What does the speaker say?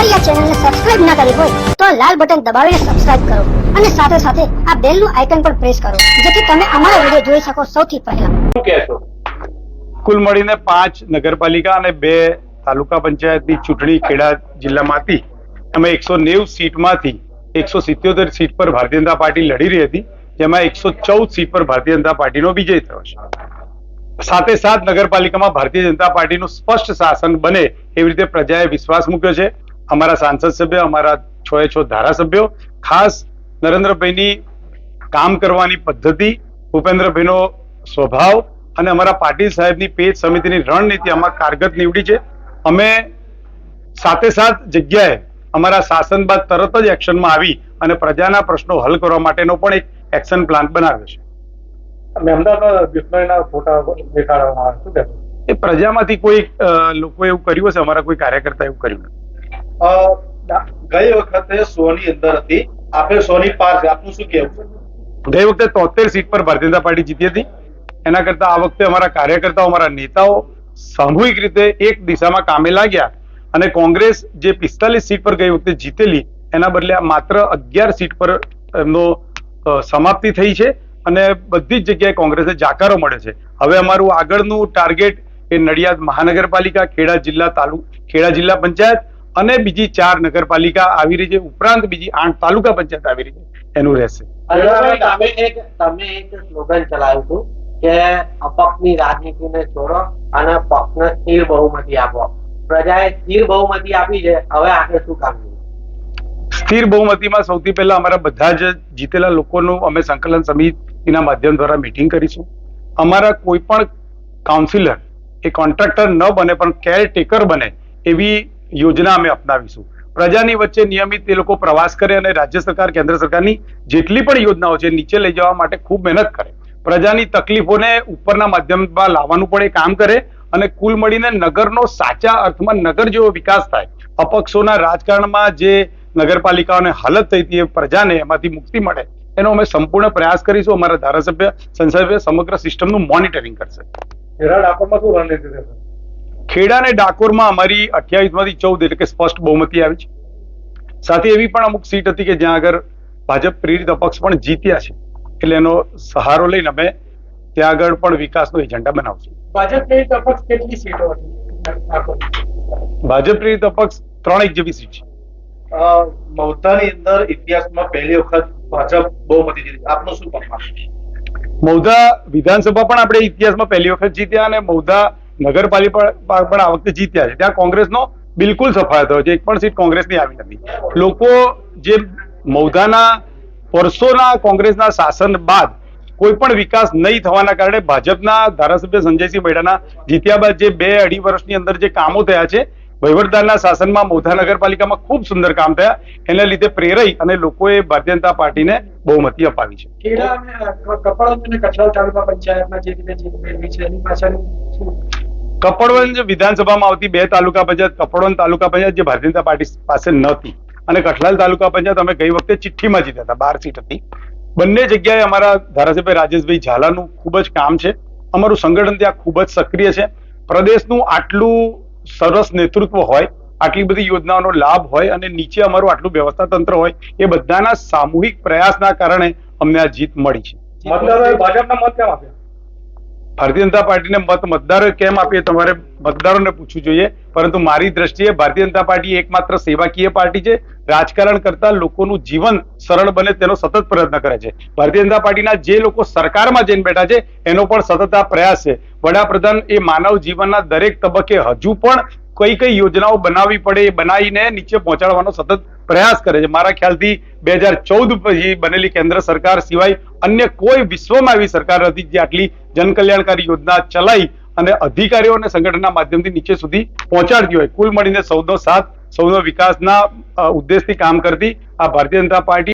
અમારી આ ચેનલને સબસ્ક્રાઇબ ના કરી હોય તો આ લાલ બટન દબાવીને સબસ્ક્રાઇબ કરો અને સાથે સાથે આ બેલનું આઇકન પણ પ્રેસ કરો જેથી તમે અમારા વીડિયો જોઈ શકો સૌથી પહેલા. શું કહેશો? કુલ મળીને પાંચ નગરપાલિકા અને બે તાલુકા પંચાયતની ચૂંટણી ખેડા જિલ્લામાંથી એમાં એકસો નેવું સીટમાંથી એકસો સિત્યોતેર સીટ પર ભારતીય જનતા પાર્ટી લડી રહી હતી જેમાં એકસો ચૌદ સીટ પર ભારતીય જનતા પાર્ટીનો વિજય થયો છે. સાથે સાથ નગરપાલિકામાં ભારતીય જનતા પાર્ટીનું સ્પષ્ટ શાસન બને એવી રીતે પ્રજાએ વિશ્વાસ મૂક્યો છે. અમારા સાંસદ સભ્ય અમારા છ એ છ ધારાસભ્યો ખાસ નરેન્દ્રભાઈની કામ કરવાની પદ્ધતિ ભૂપેન્દ્રભાઈનો સ્વભાવ અને અમારા પાટીલ સાહેબની પેજ સમિતિની રણનીતિ આમાં કારગત નીવડી છે. અમે સાથે સાથ જગ્યાએ અમારા શાસન બાદ તરત જ એક્શનમાં આવી અને પ્રજાના પ્રશ્નો હલ કરવા માટેનો પણ એક એક્શન પ્લાન બનાવ્યો છે. એ પ્રજામાંથી કોઈ લોકો એવું કર્યું હશે? અમારા કોઈ કાર્યકર્તા એવું કર્યું નથી. ગઈ વખતે સોની અંદર હતી. આપણે સોની પાર આપનું શું કહેવું? ગઈ વખતે તોતેર સીટ પર ભારતીય જનતા પાર્ટી જીતી હતી. એના કરતા આ વખતે અમારા કાર્યકર્તાઓ, અમારા નેતાઓ સામૂહિક રીતે એક દિશામાં કામે લાગ્યા અને કોંગ્રેસ જે પિસ્તાલીસ સીટ પર ગઈ વખતે જીતેલી, એના બદલે માત્ર અગિયાર સીટ પર એમનો સમાપ્તિ થઈ છે અને બધી જ જગ્યાએ કોંગ્રેસને જાકારો મળે છે. હવે અમારું આગળનું ટાર્ગેટ એ નડિયાદ મહાનગરપાલિકા, ખેડા જિલ્લા તાલુ, ખેડા જિલ્લા પંચાયત અને બીજી ચાર નગરપાલિકા આવી રહી છે. ઉપરાંત બીજી આઠ તાલુકા પંચાયત આવી રહી છે. એનું રહેશે. તમે એક તમે એક સ્લોગન ચલાવ્યું હતું કે અપક્ષની રાજનીતિને છોડો અને પક્ષને સ્થિર બહુમતી આપો. પ્રજાએ સ્થિર બહુમતી આપી છે. હવે આગળ શું કામ સ્થિર બહુમતીમાં સૌથી પહેલા અમારા બધા જ જીતેલા લોકોનું અમે સંકલન સમિતિના માધ્યમ દ્વારા મીટિંગ કરીશું. અમારા કોઈ પણ કાઉન્સિલર એ કોન્ટ્રાક્ટર ન બને પણ કેર ટેકર બને એવી યોજના અમે અપનાવીશું. પ્રજાની વચ્ચે નિયમિત એ લોકો પ્રવાસ કરે અને રાજ્ય સરકાર, કેન્દ્ર સરકારની જેટલી પણ યોજનાઓ છે, નીચે લઈ જવા માટે ખૂબ મહેનત કરે. પ્રજાની તકલીફોને ઉપરના માધ્યમમાં લાવવાનું પણ એ કામ કરે અને કુલ મળીને નગરનો સાચા અર્થમાં નગર જેવો વિકાસ થાય. અપક્ષોના રાજકારણમાં જે નગરપાલિકાઓને હાલત થઈ હતી એ પ્રજાને એમાંથી મુક્તિ મળે, એનો અમે સંપૂર્ણ પ્રયાસ કરીશું. અમારા ધારાસભ્ય સંસદીય સમગ્ર સિસ્ટમનું મોનિટરિંગ કરશે. રણનીતિ ખેડા અને ડાકોરમાં અમારી અઠ્યાવીસમાંથી ચૌદ એટલે કે સ્પષ્ટ બહુમતી આવી છે. સાથે એવી પણ અમુક સીટ હતી કે જ્યાં આગળ ભાજપ પ્રેરિત અપક્ષ પણ જીત્યા છે. એટલે એનો સહારો લઈને અમે ત્યાં આગળ પણ વિકાસનો એજન્ડા બનાવશું. ભાજપ પ્રેરિત અપક્ષ કેટલી સીટો હતી? ભાજપ પ્રેરિત અપક્ષ ત્રણેક જેવી સીટ છે. અ, મૌધાની અંદર ઇતિહાસમાં પહેલી વખત ભાજપ બહુમતી જીતી. આપનું શું પરમાણ? મૌધા વિધાનસભા પણ આપણે ઇતિહાસમાં પહેલી વખત જીત્યા અને મૌધા નગરપાલિકા પણ આ વખતે જીત્યા છે. ત્યાં કોંગ્રેસનો બિલકુલ સફાયો થયો છે. એક પણ સીટ કોંગ્રેસની આવી નથી. લોકો જે મૌધાના વર્ષોના કોંગ્રેસના શાસન બાદ કોઈ પણ વિકાસ નહીં થવાના કારણે ભાજપના ધારાસભ્ય સંજયસિંહ બૈડાના જીત્યા બાદ જે બે અઢી વર્ષની અંદર જે કામો થયા છે, વહીવટદારના શાસનમાં મોધા નગરપાલિકામાં ખૂબ સુંદર કામ થયા. એના લીધે પ્રેરાઈ અને લોકોએ ભારતીય જનતા પાર્ટીને બહુમતી અપાવી છે. ખેડા અને કપડવંજ અને કઠલાલ તાલુકા પંચાયતમાં જે રીતે જીત મેળવી છે, એની પાછળનું કપડવંજ વિધાનસભામાં આવતી બે તાલુકા પંચાયત, કપડવંજ તાલુકા પંચાયત જે ભારતીય જનતા પાર્ટી પાસે નહોતી. અને કઠલાલ તાલુકા પંચાયત અમે ગઈ વખતે ચિઠ્ઠીમાં જીત્યા હતા, બાર સીટ હતી. બંને જગ્યાએ અમારા ધારાસભ્ય રાજેશભાઈ ઝાલાનું ખૂબ જ કામ છે. અમારું સંગઠન ત્યાં ખૂબ જ સક્રિય છે. પ્રદેશનું આટલું સરસ નેતૃત્વ હોય, આટલી બધી યોજનાઓનો લાભ હોય અને નીચે અમારું આટલું વ્યવસ્થા તંત્ર હોય, એ બધાના સામૂહિક પ્રયાસના કારણે અમને આ જીત મળી છે. મતદારોએ ભાજપના મત કેમ આપ્યા? ભારતીય જનતા પાર્ટીને મત મતદારોએ કેમ આપીએ તમારે મતદારોને પૂછવું જોઈએ. પરંતુ મારી દ્રષ્ટિએ ભારતીય જનતા પાર્ટી એકમાત્ર સેવાકીય પાર્ટી છે. રાજકારણ કરતા લોકોનું જીવન સરળ બને તેનો સતત પ્રયત્ન કરે છે. ભારતીય જનતા પાર્ટીના જે લોકો સરકારમાં જઈને બેઠા છે, એનો પણ સતત આ પ્રયાસ છે. વડાપ્રધાન એ માનવ જીવનના દરેક તબક્કે હજુ પણ કઈ કઈ યોજનાઓ બનાવવી પડે એ બનાવીને નીચે પહોંચાડવાનો સતત પ્રયાસ કરે છે. મારા ખ્યાલથી બે હજાર ચૌદ પછી બનેલી કેન્દ્ર સરકાર સિવાય અન્ય કોઈ વિશ્વમાં એવી સરકાર નથી જે આટલી જનકલ્યાણકારી યોજના ચલાવી અને અધિકારીઓ અને સંગઠનના માધ્યમથી નીચે સુધી પહોંચાડતી હોય. કુલ મળીને સૌનો સાથ, સૌનો વિકાસના ઉદ્દેશથી કામ કરતી આ ભારતીય જનતા પાર્ટી